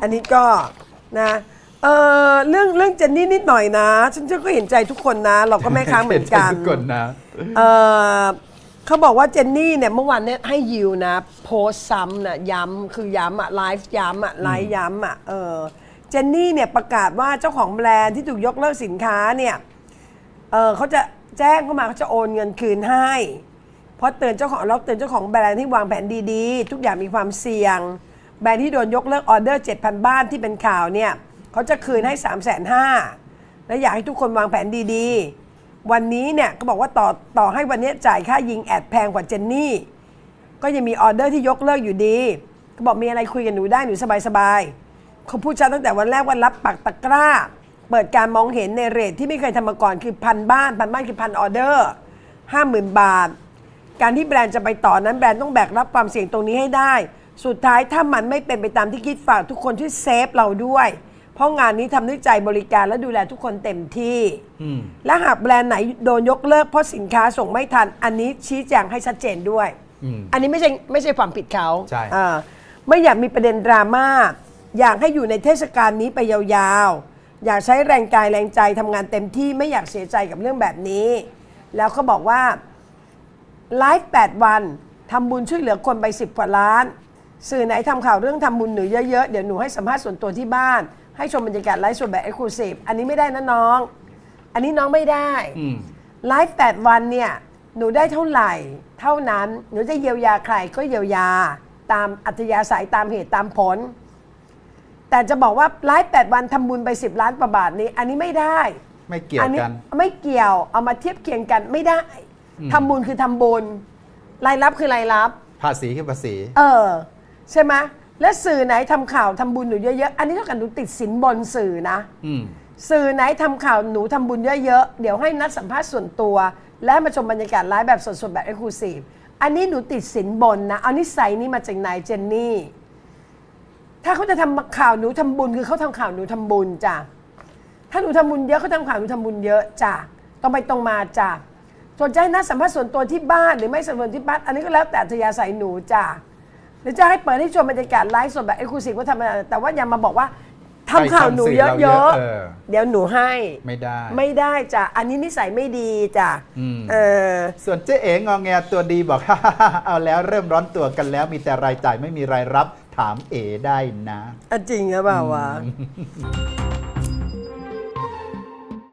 อันนี้ก็นะเออเรื่องเรื่องเจนนี่นิดหน่อยนะฉันก็เห็นใจทุกคนนะ เราก็แม่ค้าเหมือนกันทุกคนนะเออเขาบอกว่าเจนนี่เนี่ยเมื่อวานเนี่ยให้ยิวนะ โพสต์ซ้ำนะย้ำคือย้ำอะไลฟ์ย้ำอะไลฟ์ย้ำอะเออเจนนี่เนี่ยประกาศว่าเจ้าของแบรนด์ที่ถูกยกเลิกสินค้าเนี่ยเออเขาจะแจ้งเข้ามาเขาจะโอนเงินคืนให้ เพราะเตือนเจ้าของเราเตือนเจ้าของแบรนด์ที่วางแผนดีๆ ทุกอย่างมีความเสี่ยง แบรนด์ที่โดนยกเลิกออเดอร์ 7,000 บ้านที่เป็นข่าวเนี่ยเขาจะคืนให้ 3 5 0 0 0และอยากให้ทุกคนวางแผนดีๆ วันนี้เนี่ยก็บอกว่าต่อต่อให้วันนี้จ่ายค่ายิงแอดแพงกว่าเจนนี่ ก็ยังมีออเดอร์ที่ยกเลิกอยู่ดีเขาบอกมีอะไรคุยกับหนูได้หนูสบายๆเขาพูดชัดตั้งแต่วันแรกว่ารับปักตะกร้า เปิดการมองเห็นในเรทที่ไม่เคยทำมาก่อนคือพันบ้านพันบ้านคือพันออเดอร์ห้าหมื่นบาท การที่แบรนด์จะไปต่อนั้นแบรนด์ต้องแบกรับความเสี่ยงตรงนี้ให้ได้ สุดท้ายถ้ามันไม่เป็นไปตามที่คิดฝากทุกคนที่วยเซฟเราด้วย เพราะงานนี้ทำด้วยใจบริการและดูแลทุกคนเต็มที่ อืม และหากแบรนด์ไหนโดนยกเลิกเพราะสินค้าส่งไม่ทัน อันนี้ชี้แจงให้ชัดเจนด้วย อืมอันนี้ไม่ใช่ไม่ใช่ความผิดเขาใช่ อ่าไม่อยากมีประเด็นดราม่าอยากให้อยู่ในเทศกาลนี้ไปยาวๆ อยากใช้แรงกายแรงใจทำงานเต็มที่ไม่อยากเสียใจกับเรื่องแบบนี้ แล้วเขาบอกว่า ไลฟ์8วันทำบุญช่วยเหลือคนไป 10 กว่าล้าน สื่อไหนทำข่าวเรื่องทำบุญหนูเยอะๆ เดี๋ยวหนูให้สัมภาษณ์ส่วนตัวที่บ้าน ให้ชมบรรยากาศไลฟ์สดแบบเอ็กซ์คลูซีฟอันนี้ไม่ได้นะน้อง อันนี้น้องไม่ได้อืมไลฟ์8วันเนี่ยหนูได้เท่าไหร่ เท่านั้นหนูจะเยียวยาใครก็เยียวยาตามอัธยาศัยตามเหตุตามผล แต่จะบอกว่าไลฟ์8วันทำบุญไป10ล้านกว่าบาทนี้ อันนี้ไม่ได้ไม่เกี่ยวอันนี้กันไม่เกี่ยวเอามาเทียบเคียงกันไม่ได้ทำบุญคือทำบุญรายรับคือรายรับ ภาษีคือภาษี เออ ใช่ไหมและสื่อไหนทำข่าวทำบุญหนูเยอะๆอันนี้เท่ากับหนูติดสินบนสื่อนะ อืม สื่อไหนทำข่าวหนูทำบุญเยอะๆ เดี๋ยวให้นัดสัมภาษณ์ส่วนตัว และมาชมบรรยากาศไลฟ์แบบสดๆ แบบเอ็กซ์คลูซีฟอันนี้หนูติดสินบนนะ เอานิสัยนี้มาจากไหนเจนนี่ ถ้าเขาจะทำข่าวหนูทำบุญคือเขาทำข่าวหนูทำบุญจ้ะ ถ้าหนูทำบุญเยอะเขาทำข่าวหนูทำบุญเยอะจ้ะต้องไปตรงมาจ้ะส่วนจะให้นัดสัมภาษณ์ส่วนตัวที่บ้านหรือไม่สัมภาษณ์ที่บ้านอันนี้ก็แล้วแต่อัธยาศัยหนูจ้ะ หรือจะให้เปิดให้ชมบรรยากาศไลฟ์สดแบบเอ็กซ์คลูซีฟก็ทำได้แต่ว่าอย่ามาบอกว่าทำข่าวหนูเยไปทำสื่อเราเยอะอะเออๆเดี๋ยวหนูให้ ไม่ได้ ไม่ได้จ้ะ อันนี้นิสัยไม่ดีจ้ะอืม เออ ส่วนเจ๊เอ๋งองแงตัวดีบอก เอาแล้วเริ่มร้อนตัวกันแล้วมีแต่รายจ่ายไม่มีรายรับถามเอ๋ได้นะอะจริงหรือเปล่าวะ